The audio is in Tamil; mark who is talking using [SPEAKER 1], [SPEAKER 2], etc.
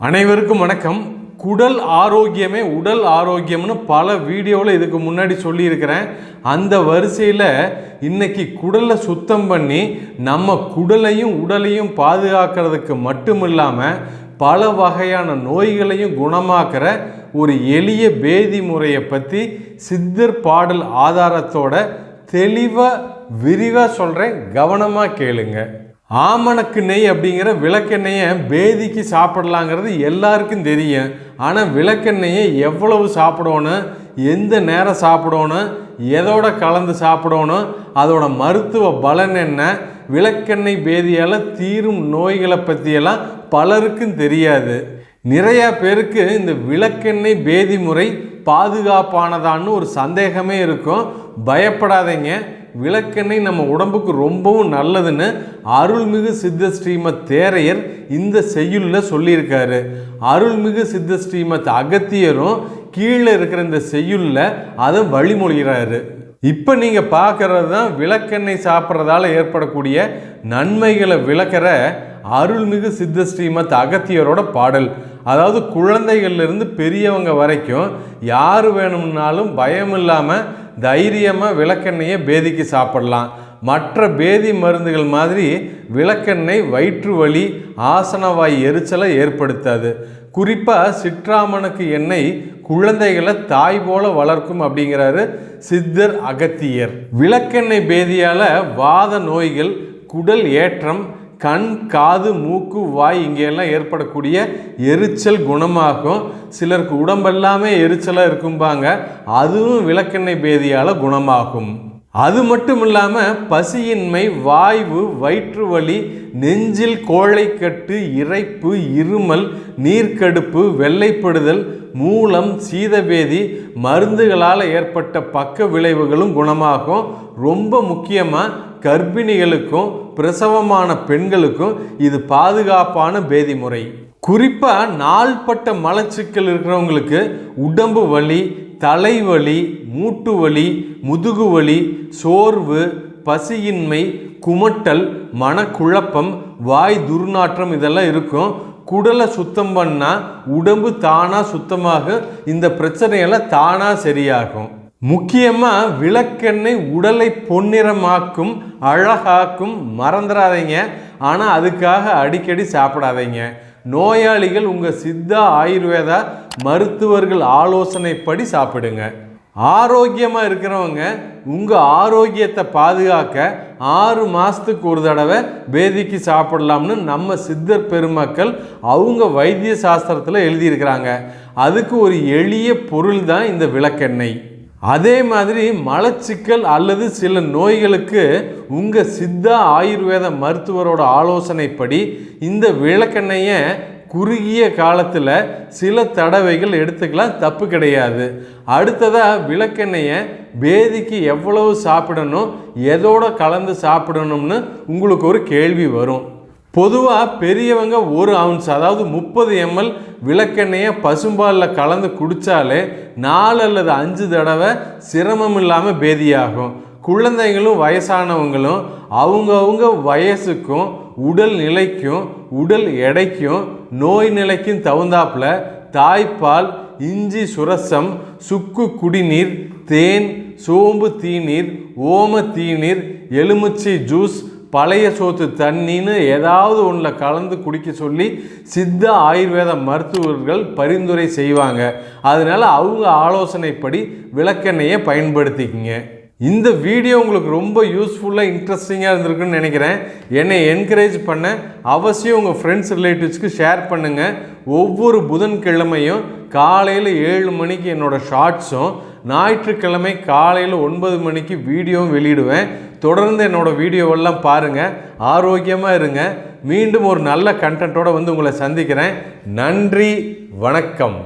[SPEAKER 1] அனைவருக்கும் வணக்கம். குடல் ஆரோக்கியமே உடல் ஆரோக்கியம்னு பல வீடியோவில் இதுக்கு முன்னாடி சொல்லியிருக்கிறேன். அந்த வரிசையில் இன்றைக்கி குடலை சுத்தம் பண்ணி நம்ம குடலையும் உடலையும் பாதுகாக்கிறதுக்கு மட்டும் இல்லாமல் பல வகையான நோய்களையும் குணமாக்குற ஒரு எளிய பேதி முறையை பற்றி சித்தர் பாடல் ஆதாரத்தோட தெளிவாக விரிவாக சொல்கிறேன் கவனமாக கேளுங்க. ஆமணக்கு நெய் அப்படிங்கிற விளக்கெண்ணெயை பேதிக்கு சாப்பிடலாங்கிறது எல்லாருக்கும் தெரியும். ஆனால் விளக்கெண்ணெயை எவ்வளவு சாப்பிடணும் எந்த நேரம் சாப்பிடணும் எதோட கலந்து சாப்பிடணும் அதோட மருத்துவ பலன் என்ன விளக்கெண்ணெய் பேதியால் தீரும் நோய்களை பற்றியெல்லாம் பலருக்கும் தெரியாது. நிறையா பேருக்கு இந்த விளக்கெண்ணெய் பேதி முறை பாதுகாப்பானதான்னு ஒரு சந்தேகமே இருக்கும். பயப்படாதீங்க. விளக்கெண்ணெய் நம்ம உடம்புக்கு ரொம்பவும் நல்லதுன்னு அருள்மிகு சித்த ஸ்ரீமத் தேரையர் இந்த செய்யுளில் சொல்லியிருக்காரு. அருள்மிகு சித்த ஸ்ரீமத் அகத்தியரும் கீழே இருக்கிற இந்த செய்யுளில் அதை வழிமொழிகிறாரு. இப்போ நீங்கள் பார்க்கறது தான் விளக்கெண்ணெய் சாப்பிட்றதால ஏற்படக்கூடிய நன்மைகளை விளக்கிற அருள்மிகு சித்த ஸ்ரீமத் அகத்தியரோட பாடல். அதாவது குழந்தைகள்லேருந்து பெரியவங்க வரைக்கும் யார் வேணும்னாலும் பயம் இல்லாமல் தைரியமாக விளக்கெண்ணெயை பேதிக்கு சாப்பிடலாம். மற்ற பேதி மருந்துகள் மாதிரி விளக்கெண்ணெய் வயிற்று வலி ஆசனவாய் எரிச்சலை ஏற்படுத்தாது. குறிப்பாக சிற்றாமனுக்கு எண்ணெய் குழந்தைகளை தாய் போல வளர்க்கும் அப்படிங்கிறாரு சித்தர் அகத்தியர். விளக்கெண்ணெய் பேதியால் வாத நோய்கள் குடல் ஏற்றம் கண் காது மூக்கு வாய் இங்கெல்லாம் ஏற்படக்கூடிய எரிச்சல் குணமாகும். சிலருக்கு உடம்பெல்லாமே எரிச்சலாக இருக்கும்பாங்க. அதுவும் விளக்கெண்ணெய் பேதியால் குணமாகும். அது மட்டும் இல்லாமல் பசியின்மை வாய்வு வயிற்று வலி நெஞ்சில் கோழைக்கட்டு இறைப்பு இருமல் நீர்க்கடுப்பு வெள்ளைப்படுதல் மூலம் சீதபேதி மருந்துகளால் ஏற்பட்ட பக்க விளைவுகளும் குணமாகும். ரொம்ப முக்கியமாக கர்ப்பிணிகளுக்கும் பிரசவமான பெண்களுக்கும் இது பாதுகாப்பான பேதி முறை குறிப்பாக நாள்பட்ட மலச்சிக்கல் இருக்கிறவங்களுக்கு உடம்பு வலி தலைவலி மூட்டு வலி முதுகு வலி சோர்வு பசியின்மை குமட்டல் மனக்குழப்பம் வாய் துர்நாற்றம் இதெல்லாம் இருக்கும். குடலை சுத்தம் பண்ணால் உடம்பு தானாக சுத்தமாக இந்த பிரச்சனையெல்லாம் தானாக சரியாகும். முக்கியமாக விளக்கெண்ணெய் உடலை பொன்னிறமாக்கும் அழகாக்கும் மறந்துடாதீங்க ஆனால் அதுக்காக அடிக்கடி சாப்பிடாதீங்க. நோயாளிகள் உங்கள் சித்தா ஆயுர்வேதா மருத்துவர்கள் ஆலோசனைப்படி சாப்பிடுங்க. ஆரோக்கியமாக இருக்கிறவங்க உங்கள் ஆரோக்கியத்தை பாதுகாக்க ஆறு மாதத்துக்கு ஒரு தடவை வேதிக்கு சாப்பிடலாம்னு நம்ம சித்தர் பெருமக்கள் அவங்க வைத்திய சாஸ்திரத்தில் எழுதியிருக்கிறாங்க. அதுக்கு ஒரு எளிய பொருள் தான் இந்த விளக்கெண்ணெய். அதே மாதிரி மலச்சிக்கல் அல்லது சில நோய்களுக்கு உங்கள் சித்தா ஆயுர்வேத மருத்துவரோட ஆலோசனைப்படி இந்த விளக்கெண்ணெயை குறுகிய காலத்தில் சில தடவைகள் எடுத்துக்கலாம் தப்பு கிடையாது. அடுத்ததாக விளக்கெண்ணெயை பேதிக்கு எவ்வளவு சாப்பிடணும் எதோட கலந்து சாப்பிடணும்னு உங்களுக்கு ஒரு கேள்வி வரும். பொதுவாக பெரியவங்க ஒரு அவுன்ஸ் அதாவது முப்பது எம்எல் விளக்கெண்ணெயை பசும்பாலில் கலந்து குடித்தாலே நாலு அல்லது அஞ்சு தடவை சிரமம் இல்லாமல் பேதியாகும். குழந்தைங்களும் வயசானவங்களும் அவங்கவுங்க வயசுக்கும் உடல் நிலைக்கும் உடல் எடைக்கும் நோய் நிலைக்கும் தகுந்தாப்புல தாய்ப்பால் இஞ்சி சுரசம் சுக்கு குடிநீர் தேன் சோம்பு தீநீர் ஓம தீநீர் எலுமிச்சை ஜூஸ் பழைய சோத்து தண்ணின்னு ஏதாவது ஒன்றில் கலந்து குடிக்க சொல்லி சித்த ஆயுர்வேத மருத்துவர்கள் பரிந்துரை செய்வாங்க. அதனால் அவங்க ஆலோசனைப்படி விளக்கெண்ணெயை பயன்படுத்திக்கிங்க. இந்த வீடியோ உங்களுக்கு ரொம்ப யூஸ்ஃபுல்லாக இன்ட்ரெஸ்டிங்காக இருந்திருக்குன்னு நினைக்கிறேன். என்னை என்கரேஜ் பண்ண அவசியம் உங்கள் ஃப்ரெண்ட்ஸ் ரிலேட்டிவ்ஸ்க்கு ஷேர் பண்ணுங்கள் ஒவ்வொரு புதன்கிழமையும் காலையில் ஏழு மணிக்கு என்னோடய ஷார்ட்ஸும் ஞாயிற்றுக்கிழமை காலையில் ஒன்பது மணிக்கு வீடியோவும் வெளியிடுவேன். தொடர்ந்து என்னோடய வீடியோவெல்லாம் பாருங்கள் ஆரோக்கியமாக இருங்க. மீண்டும் ஒரு நல்ல கண்டென்ட்டோடு வந்து உங்களை சந்திக்கிறேன். நன்றி வணக்கம்.